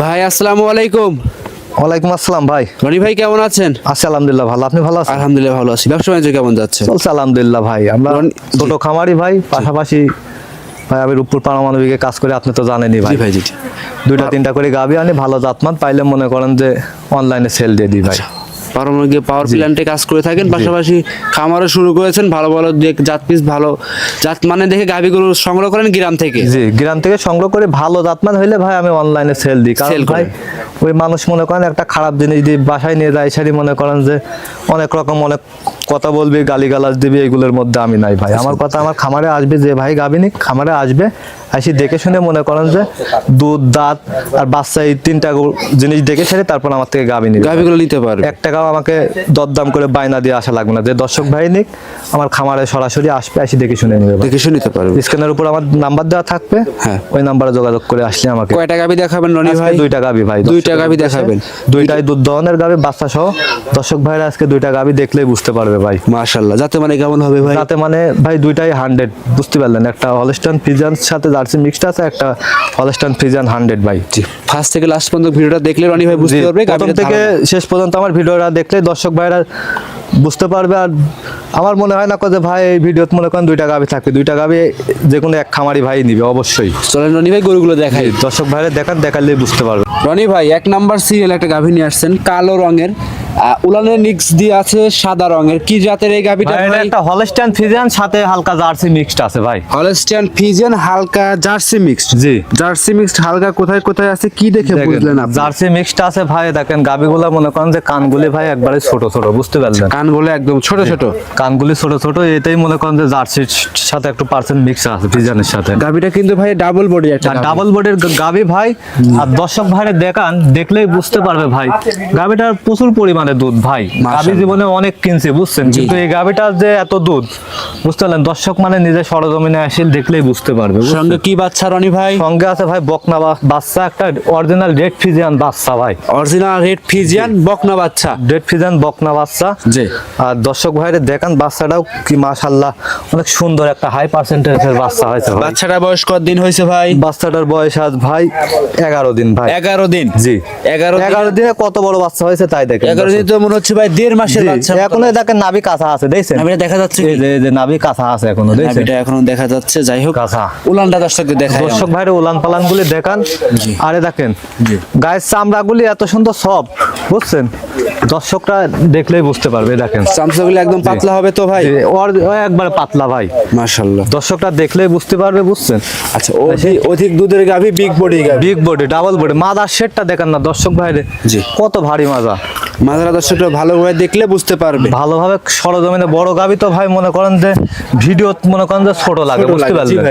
ভাই আসসালামু আলাইকুম। ওয়ালাইকুম আসসালাম ভাই। রনি ভাই কেমন আছেন? আছি আলহামদুলিল্লাহ ভালো। আপনি ভালো আছেন? আলহামদুলিল্লাহ ভালো আছি। ব্যবসা বাণিজ্য কেমন যাচ্ছে? চলছে আলহামদুলিল্লাহ ভাই। আমরা ছোট খামারি ভাই পাশাপাশি ভাই আমি রূপপুর পারমাণবিকে কাজ করে আপনি তো জানেনই ভাই। ভাই। দুইটা তিনটা করে গাবি আনি ভালো জাতমান পাইলে মনে করেন যে অনলাইনে সেল দিয়ে দিই ভাই। পারমাণবিক পাওয়ার প্ল্যান্টে কাজ করে থাকেন পাশাপাশি খামারও শুরু করেছেন ভালো ভালো জাত পিস ভালো জাত মানে দেখে গাভিগুলো সংগ্রহ করেন গ্রাম থেকে? জি গ্রাম থেকে সংগ্রহ করে ভালো জাতমান হইলে ভাই আমি অনলাইনে সেল দিই। কারণ ভাই ওই মানুষ মনে করেন একটা খারাপ জিনিস দিয়ে বাসায় নিয়ে যায় সারি মনে করেন যে অনেক রকম অনেক কথা বলবি গালিগালাজ দিবি এগুলোর মধ্যে আমি নাই ভাই। আমার কথা আমার খামারে আসবে যে ভাই গাবিনি খামারে আসবে আসি দেখে শুনে মনে করেন যে দুধ দাঁত আর বাচ্চা এই তিনটা জিনিস দেখে সেরে তারপর আমার থেকে গাবি নিবে। গাভিগুলো নিতে পারবে। এক টাকাও আমাকে দরদাম করে বায়না দিয়ে আসা লাগবে না। যে দর্শক ভাই নিক আমার খামারে সরাসরি আসবে আসি দেখে শুনে নেবে। দেখে শুনে নিতে পারবে। স্ক্যানের উপর আমার নাম্বার দেওয়া থাকবে হ্যাঁ। ওই নাম্বারে যোগাযোগ করে আসলে আমাকে। কয়টা গাভি দেখাবেন রনি ভাই? দুইটা গাবি ভাই দুইটা গাভী দেখাবেন। দুইটাই দুধ দহনের গাবি বাচ্চা সহ। দর্শক ভাইরা আজকে দুইটা গাবি দেখলেই বুঝতে পারবে ভাই। মাশাল্লাহ যাতে মানে কেমন হবে ভাই? তাতে মানে ভাই দুইটাই হান্ড্রেড বুঝতে পারলেন? একটা হলস্টান ফিজান সাথে জার্সি মিক্সড আছে একটা হলস্টান ফিজান হান্ড্রেড ভাই। জি। ফার্স্ট থেকে লাস্ট পর্যন্ত ভিডিওটা দেখলে রনি ভাই বুঝতে পারবে প্রথম থেকে শেষ পর্যন্ত আমার ভিডিওটা দেখলে দর্শক ভাইরা বুঝতে পারবে আর আমার মনে হয় না যে ভাই এই ভিডিওত মনে করেন দুইটা গাবি থাকে। দুইটা গাবি যে কোনো এক খামারি ভাই নিবে অবশ্যই। চলেন রনি ভাই গরুগুলো দেখাই। দর্শক ভাইরা দেখান দেখালে বুঝতে পারবে। রনি ভাই এক নাম্বার সিরিয়াল একটা গাভী নিয়ে আসছেন কালো রঙের। উলানের নিক্স দিয়ে আছে সাদা রঙের। কি জাতের এই ভাই, এটা একটা হলস্টাইন ফিজিয়ান সাথে হালকা জার্সি মিক্সড আছে ভাই। হলস্টিয়ান ফিজিয়ান হালকা জার্সি মিক্সড জি। জার্সি মিক্সড হালকা কোথায় কোথায় আছে কি দেখে বুঝলেন আপনি? জার্সি মিক্সড আছে ভাই দেখেন গাবিগুলা মনে করেন যে কানগুলি ভাই একবারে ছোট ছোট বুঝতে পারলেন? কান বলে একদম ছোট ছোট। কানগুলি ছোট ছোট এটাই মনে করেন যে জার্সির সাথে একটু পার্সেন্ট মিক্স আছে ফিজিয়ানের সাথে। গাভীটা কিন্তু ভাই ডাবল বডি একটা। ডাবল বডির গাবি ভাই আর দর্শক ভাইরে দেখান দেখলেই বুঝতে পারবে ভাই। গাবিটার প্রচুর পরিমাণে পরিমাণে দুধ ভাই। গাভী জীবনে অনেক কিনছি বুঝছেন? কিন্তু এই গাভীটার যে এত দুধ বুঝতে পারলেন? দর্শক মানে নিজে সরজমিনে আসলে দেখলেই বুঝতে পারবে সঙ্গে কি বাচ্চা রনি ভাই? সঙ্গে আছে ভাই বকনা বাচ্চা একটা অরিজিনাল রেড ফিজিয়ান বাচ্চা ভাই। অরিজিনাল রেড ফিজিয়ান বকনা বাচ্চা। রেড ফিজিয়ান বকনা বাচ্চা। জি। আর দর্শক ভাইরে দেখেন বাচ্চাটাও কি মাশাআল্লাহ অনেক সুন্দর একটা হাই পার্সেন্টেজের বাচ্চা হয়েছে ভাই। বাচ্চাটা বয়স কত দিন হয়েছে ভাই? বাচ্চাটার বয়স আজ ভাই 11 দিন ভাই। 11 দিন? জি। 11 11 দিনে কত বড় বাচ্চা হয়েছে তাই দেখেন 11 নাভি দেখা যাচ্ছে হ্যাঁ, দেখা যাচ্ছে যাই হোক উলান গুলি দেখান। দেখেন গায়ের এত সুন্দর সব বুঝছেন? দর্শকরা দেখলেই বুঝতে পারবে দেখেন। একদম পাতলা হবে তো ভাই? ওর একবার পাতলা ভাই। মাশাআল্লাহ। দর্শকরা দেখলেই বুঝতে পারবে বুঝছেন? আচ্ছা অধিক দুধের গাভী big body big body double body mother সেটটা দেখেন না দর্শক ভাই কত ভারী মাজা। মাঝারা দর্শকরা ভালোভাবে দেখলে বুঝতে পারবে। ভালোভাবে সরজমিনে বড় গাবি তো ভাই মনে করেন যে ভিডিও মনে করেন যে ছোট লাগে বুঝতে পারলেন।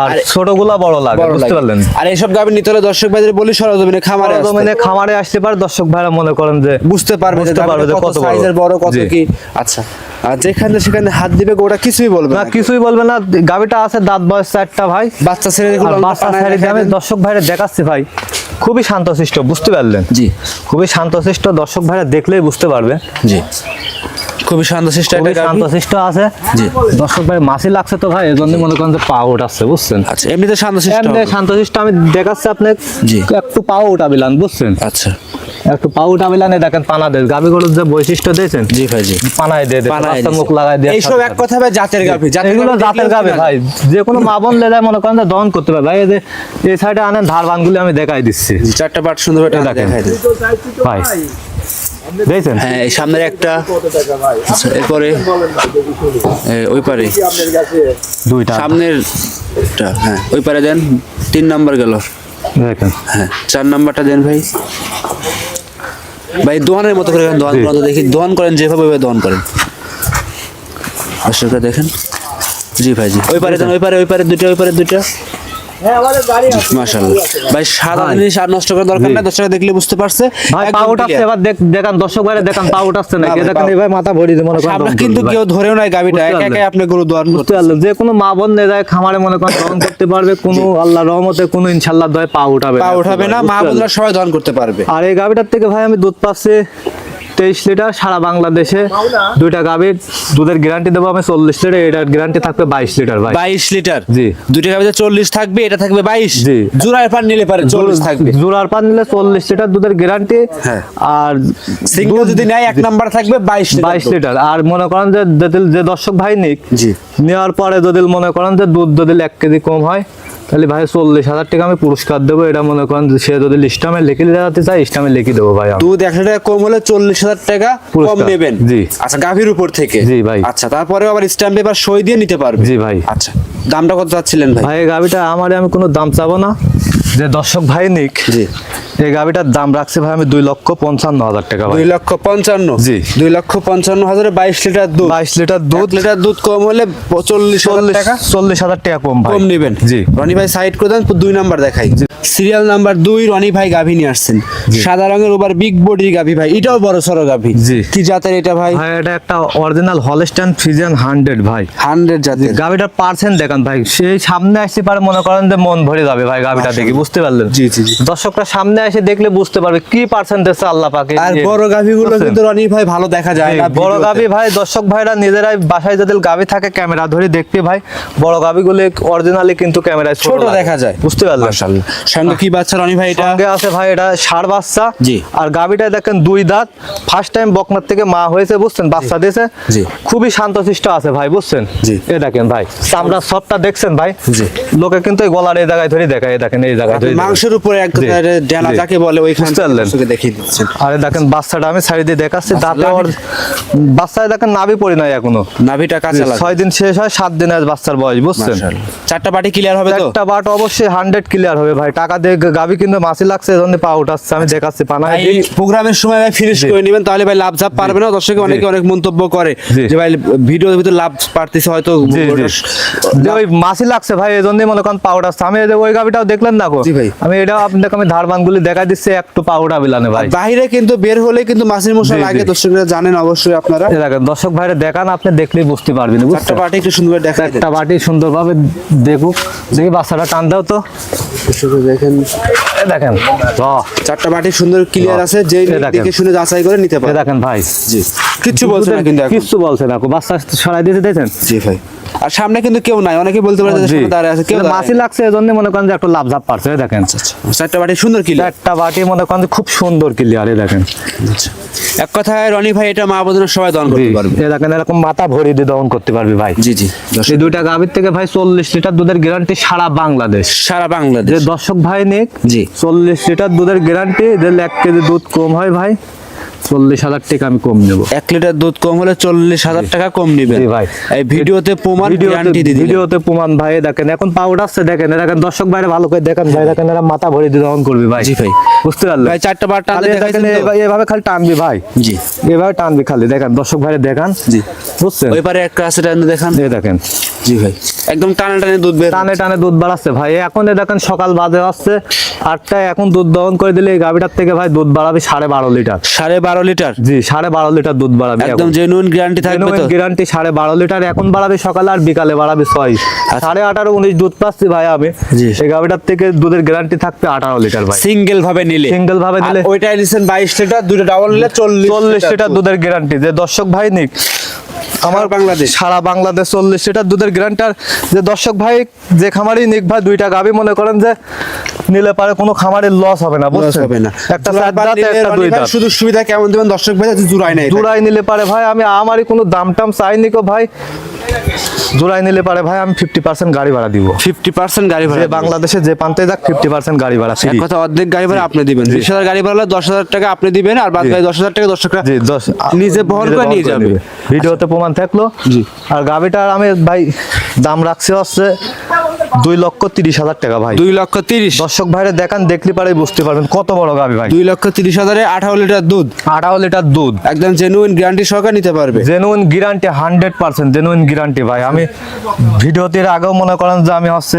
আর ছোটগুলা বড় লাগে বুঝতে পারলেন? আর এইসব গাবি নিতে হলে দর্শক ভাইদের বলি সরজমিনে খামারে আসতে। সরজমিনে খামারে আসতে পারে দর্শক ভাইরা মনে করেন যে বুঝতে পারবে যে বুঝতে পারবে যে কত। সাইজের বড়। কত কি? আচ্ছা। আর যেখানে সেখানে হাত দিবে ওটা কিছুই বলবে না কিছুই বলবে না। গাবিটা আছে দাঁত বয়স চারটা ভাই। বাচ্চা ছেড়ে বাচ্চা ছেড়ে দর্শক ভাইরা দেখাচ্ছি ভাই। খুবই শান্তশিষ্ট বুঝতে পারলেন? জি। খুবই শান্তশিষ্ট দর্শক ভাইরা দেখলেই বুঝতে পারবে। জি। খুবই শান্তশিষ্ট একটা শান্তশিষ্ট আছে। জি। দর্শক ভাই মাছি লাগছে তো ভাই এজন্য মনে করেন যে পা উঠাচ্ছে বুঝছেন? আচ্ছা এমনিতে শান্তশিষ্ট এমনি শান্তশিষ্ট আমি দেখাচ্ছি আপনাকে জি। একটু পাও উঠাবিলান বুঝছেন? আচ্ছা। একটু পাও উঠাবিলানে দেখেন পানা দেশ। গাবিগুলোর যে বৈশিষ্ট্য দিয়েছেন? জি ভাই জি। পানায় দিয়ে দেয় পানায় রাস্তার মুখ লাগাই দিয়ে এইসব এক কথা ভাই জাতের গাভী জাতের এগুলো গাভী জাতের দেখলেও ভাই যে কোনো মা বোন লেদায় মনে করেন যে দহন করতে পারে ভাই এই যে এই সাইডে আনেন ধার বানগুলি আমি দেখাই দিচ্ছি। জি, চারটা পাট সুন্দর এটা দেখেন। ভাই দেখছেন? হ্যাঁ এই সামনের একটা। আচ্ছা এরপরে ওই পারে। দুইটা। সামনের হ্যাঁ ওই পারে দেন তিন নাম্বার গেল। দেখেন। হ্যাঁ চার নাম্বারটা দেন ভাই। ভাই দোয়ানের মতো করে দোয়ান। করেন দেখি দোয়ান করেন যেভাবে দোয়ান করেন। দর্শকরা দেখেন। জি ভাই জি। ওই পারে ওই পারে ওই পারে দুইটা ওই পারে দুইটা। মাশাআল্লাহ। ভাই সাদা জিনিস আর নষ্ট করার দরকার নাই দর্শকরা দেখলে বুঝতে পারছে। ভাই একদম পা এবার দেখান দর্শক ভাইরা দেখান পা উঠাচ্ছে না না ভাই, দেখেন। পা- এই ভাই মাথা ভরি মনে করেন সামনে কিন্তু কেউ ধরেও নাই গাবিটা বুঝতে একাই আপনি গরু দোয়ান বুঝতে পারলেন যে কোনো মা বোন খামারে মনে করেন দহন করতে পারবে কোনো আল্লাহ রহমতে কোনো ইনশাল্লাহ দয় পা উঠাবে পা উঠাবে না মা বোনরা সবাই দোয়ান করতে পারবে। আর এই গাভিটার থেকে ভাই আমি দুধ পাচ্ছি তেইশ লিটার সারা বাংলাদেশে দুইটা গাভীর দুধের গ্যারান্টি দেবো আমি চল্লিশ লিটার এটার গ্যারান্টি থাকবে বাইশ লিটার ভাই। বাইশ লিটার? জি। দুইটা গাভিতে চল্লিশ থাকবে এটা থাকবে বাইশ? জি। জোড়ায় পান নিলে পারে চল্লিশ থাকবে। জোড়ার পান নিলে চল্লিশ লিটার দুধের গ্যারান্টি। আর সিঙ্গেল যদি নেয় এক নাম্বার থাকবে বাইশ বাইশ লিটার। আর মনে করেন যে যে দর্শক ভাই নিক জি। নেওয়ার পরে যদি মনে করেন যে দুধ যদি এক কেজি কম হয় তাহলে ভাই চল্লিশ হাজার টাকা আমি পুরস্কার দেবো এটা মনে করেন সে যদি লিস্টামে লিখে দিতে চাই ইস্টামে লিখে দেবো ভাই। দুধ একশো টাকা কম হলে চল্লিশ হাজার টাকা কম। নেবেন জি। আচ্ছা গাভীর উপর থেকে জি, ভাই। আচ্ছা তারপরে আবার স্ট্যাম্প পেপার সই দিয়ে নিতে পারবে জি ভাই আচ্ছা দামটা কত চাচ্ছিলেন ভাই ভাই গাভিটা আমারে আমি কোনো দাম চাবো না যে দর্শক ভাই নিক জি এই গাভিটার দাম রাখছে ভাই আমি দুই লক্ষ পঞ্চান্ন হাজার টাকা দুই লক্ষ পঞ্চান্ন? জি। দুই লক্ষ পঞ্চান্ন হাজারে বাইশ লিটার দুধ। বাইশ লিটার দুধ। লিটার দুধ কম হলে চল্লিশ টাকা। চল্লিশ হাজার টাকা কম কম নেবেন। জি। রনি ভাই সাইড করে দেন দুই নাম্বার দেখাই। সিরিয়াল নাম্বার দুই রনি ভাই গাভী নিয়ে আসছেন। সাদা রঙের ওভার বিগ বডির গাভী ভাই। এটাও বড় সড়ো গাভী। জি। কি জাতের এটা ভাই? ভাই এটা একটা অরিজিনাল হলস্টাইন ফিজিয়ান হান্ড্রেড ভাই। হান্ড্রেড জাতের। গাভিটার পার্সেন্ট দেখান ভাই। সেই সামনে আসতে পারে মনে করেন যে মন ভরে যাবে ভাই গাভিটা দেখি বুঝতে পারলেন? জি, জি, জি। দর্শকরা সামনে এসে দেখলে বুঝতে পারবে কি পার্সেন্ট আছে আল্লাহ পাকে আর বড় গাভীগুলো? কিন্তু রনি ভাই ভালো দেখা যায় না বড়। গাভি ভাই দর্শক ভাইরা নিজেরাই বাসায় যাদের গাভি থাকে ক্যামেরা ধরে দেখতে ভাই বড় গাভিগুলো অরিজিনালি কিন্তু ক্যামেরায় ছোট দেখা যায় বুঝতে পারলেন মাশাআল্লাহ সঙ্গে কি বাচ্চা রনি ভাই এটা সঙ্গে আছে ভাই এটা ষাড় বাচ্চা জি। আর গাভিটায় দেখেন দুই দাঁত ফার্স্ট টাইম বকনার থেকে মা হয়েছে বুঝছেন বাচ্চা দিয়েছে জি। খুবই শান্তশিষ্ট আছে ভাই বুঝছেন জি। এ দেখেন ভাই চামড়া সবটা দেখছেন ভাই জি। লোকে কিন্তু এই গলার এই জায়গায় ধরে দেখায় দেখেন এই জায়গায় ধরে মাংসের উপরে এক জি। যাকে বলে ওইখানে দেখিয়ে দিচ্ছেন। আরে দেখেন বাচ্চাটা আমি সাইড দিয়ে দেখাচ্ছি। দাঁতে ওর বাচ্চায় দেখেন নাভি পড়ি নাই এখনও। নাভিটা কাঁচা লাগে দিন শেষ হয় দিন আজ বাচ্চার বয়স বুঝছেন? চারটা বাটি ক্লিয়ার হবে তো? বাট অবশ্যই হান্ড্রেড ক্লিয়ার হবে ভাই। টাকা দিয়ে গাবি কিন্তু মাছি লাগছে এজন্য পা উঠাচ্ছে। আমি দেখাচ্ছি পানা প্রোগ্রামের সময় ভাই ফিনিশ করে নেবেন তাহলে ভাই লাভ ঝাপ পারবে না। দর্শকে অনেকে অনেক মন্তব্য করে যে ভাই ভিডিওর ভিতরে লাভ পারতেছে হয়তো ওই মাছি লাগছে ভাই এই মনে করেন পাউডার আমি ওই গাবিটাও দেখলেন না গো। আমি এটা আপনাকে আমি ধারবানগুলি দেখা দিচ্ছে একটু পাউডা বিলানে ভাই। বাইরে কিন্তু বের হলে কিন্তু মাছের মশা। লাগে দর্শকরা জানেন অবশ্যই আপনারা। দেখেন দর্শক ভাইরে দেখান আপনি দেখলেই বুঝতে পারবেন একটা বাটি একটু সুন্দর দেখাই একটা বাটি সুন্দরভাবে দেখুক। দেখি বাচ্চাটা টান দাও তো। দেখেন। এই দেখেন বাহ, চারটা বাটি সুন্দর ক্লিয়ার আছে যে দেখে শুনে যাচাই করে নিতে এই পারে দেখেন ভাই। জি। কিচ্ছু বলছে না কিন্তু। কিচ্ছু বলছে না বাচ্চা সরাই দিয়েছে দেখেন জি ভাই। আর সামনে কিন্তু কেউ নাই অনেকে বলতে পারে দাঁড়িয়ে আছে কেউ মাছি লাগছে এই জন্য মনে করেন যে একটু লাভ ঝাপ পারছে দেখেন। চারটা বাটি সুন্দর ক্লিয়ার একটা বাটি মনে করেন খুব সুন্দর ক্লিয়ার দেখেন। এক কথায় রনি ভাই এটা মা বোনের সবাই দন করতে পারবে। এই দেখেন এরকম মাথা ভরিয়ে দিয়ে দহন করতে পারবে ভাই। জি জি এই দুইটা গাভীর থেকে ভাই চল্লিশ লিটার দুধের গ্যারান্টি সারা বাংলাদেশ। সারা বাংলাদেশ। দর্শক ভাই নিক জি। চল্লিশ লিটার দুধের গ্যারান্টি যে এক কেজি দুধ কম হয় ভাই। চল্লিশ হাজার টাকা আমি কম নেব। এক লিটার দুধ কম হলে চল্লিশ হাজার টাকা কম নিবে ভাই। এই ভিডিওতে প্রমাণ গ্যারান্টি দিলেন। ভিডিওতে প্রমাণ ভাই দেখেন এখন পাউডার আছে দেখেন দেখেন দর্শক ভাইরে ভালো করে দেখেন ভাই দেখেন এরা মাথা ভরে দিয়ে দহন করবি ভাই। জি ভাই। বুঝতে পারলেন? ভাই চারটা বার টানতে খালি দেখেন এভাবে- খালি টানবি ভাই। জি। এভাবে টানবি খালি দেখেন দর্শক ভাইরে দেখান। জি। বুঝছেন? ওই পারে একটা আছে টানতে দেখান। এই দেখেন। জি ভাই। একদম টানে টানে দুধ বের টানে টানে দুধ বাড়াচ্ছে ভাই। এখন এ দেখেন সকাল বাজে আসছে। আটটায় এখন দুধ দহন করে দিলে এই গাভিটার থেকে ভাই দুধ বাড়াবে সাড়ে বারো লিটার। সাড়ে বারো লিটার? জি সাড়ে বারো লিটার দুধ বাড়াবে একদম জেনুইন গ্যারান্টি থাকবে তো? গ্যারান্টি সাড়ে বারো লিটার এখন বাড়াবে সকালে আর বিকালে বাড়াবে ছয়। সাড়ে আঠারো উনিশ দুধ পাচ্ছি ভাই আমি। আচ্ছা। জি। এই গাভিটার থেকে দুধের গ্যারান্টি থাকবে আঠারো লিটার ভাই। সিঙ্গেল ভাবে নিলে। সিঙ্গেল ভাবে নিলে। ওইটাই নিছেন বাইশ লিটার দুটো ডাবল নিলে চল্লিশ চল্লিশ লিটার দুধের গ্যারান্টি যে দর্শক ভাই নিক আমার বাংলাদেশ। সারা বাংলাদেশ চল্লিশ লিটার দুধের গ্রান্টার যে দর্শক ভাই যে খামারি নিক ভাই দুইটা গাবি মনে করেন যে নিলে পারে কোনো খামারের লস হবে না লস হবে না। একটা জোড়ায় চার দাঁত একটা দুই ভাই দাঁত। শুধু সুবিধা কেমন দেবেন? দর্শক ভাই জুড়াই নাই জুড়াই নিলে পারে ভাই আমি আমারই কোনো দাম টাম চাইনি কো ভাই। জোড়াই নিলে পারে ভাই আমি ফিফটি পার্সেন্ট গাড়ি ভাড়া দিব। ফিফটি পার্সেন্ট গাড়ি ভাড়া বাংলাদেশে যে প্রান্তে যাক ফিফটি পার্সেন্ট গাড়ি ভাড়া এক কথা অর্ধেক গাড়ি ভাড়া আপনি দিবেন। বিশ হাজার গাড়ি ভাড়া দশ হাজার টাকা আপনি দিবেন আর বাদ। দশ হাজার টাকা দর্শকরা দশ নিজে বহন করে নিয়ে যাবে। ভিডিওতে প্রমাণ থাকল। আর গাড়িটার আমি ভাই দাম রাখছি হচ্ছে দুই লক্ষ তিরিশ হাজার টাকা ভাই। দুই লক্ষ তিরিশ। দর্শক ভাইরে দেখান দেখলে পারে বুঝতে পারবেন কত বড় গাভি ভাই। দুই লক্ষ তিরিশ হাজারে আঠারো লিটার দুধ। আঠারো লিটার দুধ। একদম জেনুইন গ্যারান্টি সহকারে নিতে পারবে। Genuine guarantee hundred percent genuine guarantee ভাই। আমি ভিডিওতে আগেও মনে করেন যে আমি হচ্ছে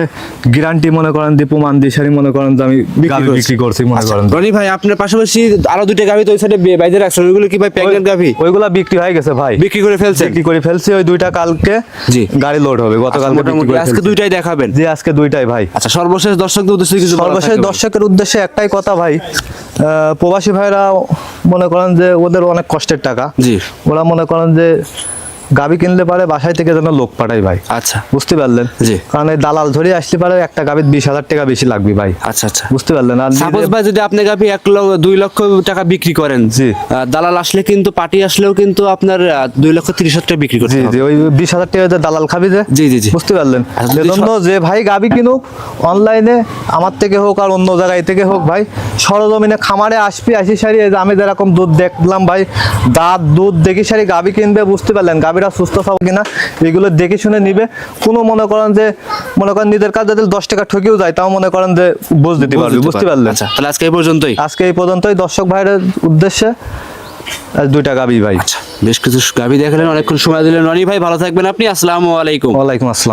গ্যারান্টি মনে করেন দিয়ে প্রমাণ দিয়ে সারি মনে করেন যে আমি বিক্রি করছি। মনে করেন রনি ভাই আপনার পাশাপাশি আরও দুইটা গাভি তো ওই সাইডে বাইরে রাখছেন। ওইগুলো কি ভাই প্রেগনেন্ট গাভি ওইগুলো বিক্রি হয়ে গেছে ভাই। বিক্রি করে ফেলছে বিক্রি করে ফেলছে। ওই দুইটা কালকে জি। গাড়ি লোড হবে। গতকাল মোটামুটি আজকে দুইটাই দেখাবেন। জি জি আজকে দুইটাই ভাই। আচ্ছা সর্বশেষ দর্শকদের উদ্দেশ্যে কিছু সর্বশেষ দর্শকের উদ্দেশ্যে একটাই কথা ভাই আহ, প্রবাসী ভাইরা মনে করেন যে ওদের অনেক কষ্টের টাকা। জি। ওরা মনে করেন যে গাবি কিনলে পারে বাসায় থেকে যেন লোক পাঠাই ভাই। আচ্ছা। বুঝতে পারলেন? জি। কারণ এই দালাল ধরে আসতে পারে একটা গাবির বিশ হাজার টাকা বেশি লাগবে ভাই। আচ্ছা আচ্ছা। বুঝতে পারলেন? আর সাপোজ ভাই যদি আপনি গাভি এক লক্ষ দুই লক্ষ টাকা বিক্রি করেন জি। দালাল আসলে কিন্তু পার্টি আসলেও কিন্তু আপনার দুই লক্ষ তিরিশ হাজার টাকা বিক্রি করতে জি ওই বিশ হাজার টাকা দালাল খাবি যে? জি জি জি। বুঝতে পারলেন? আচ্ছা, যদি যে ভাই গাবি কিনুক অনলাইনে আমার থেকে হোক আর অন্য জায়গায় থেকে হোক ভাই সরজমিনে খামারে আসবি আসি সারি আমি যেরকম দুধ দেখলাম ভাই দাঁত দুধ দেখি সারি গাবি কিনবে বুঝতে পারলেন? গাবিরা সুস্থ সব কিনা এগুলো দেখে শুনে নিবে। কোনো মনে করেন যে মনে করেন নিজের কাজ যদি দশ টাকা ঠকেও যায় তাও মনে করেন যে বুঝ দিতে পারবে বুঝতে পারলে আচ্ছা তাহলে আজকে এই পর্যন্তই। আজকে এই পর্যন্তই। দর্শক ভাইয়ের উদ্দেশ্যে আজ দুইটা গাবি ভাই। আচ্ছা বেশ কিছু গাভি দেখালেন অনেকক্ষণ সময় দিলেন। রনি ভাই ভালো থাকবেন আপনি। আসসালামু আলাইকুম। ওয়ালাইকুম আসসালাম।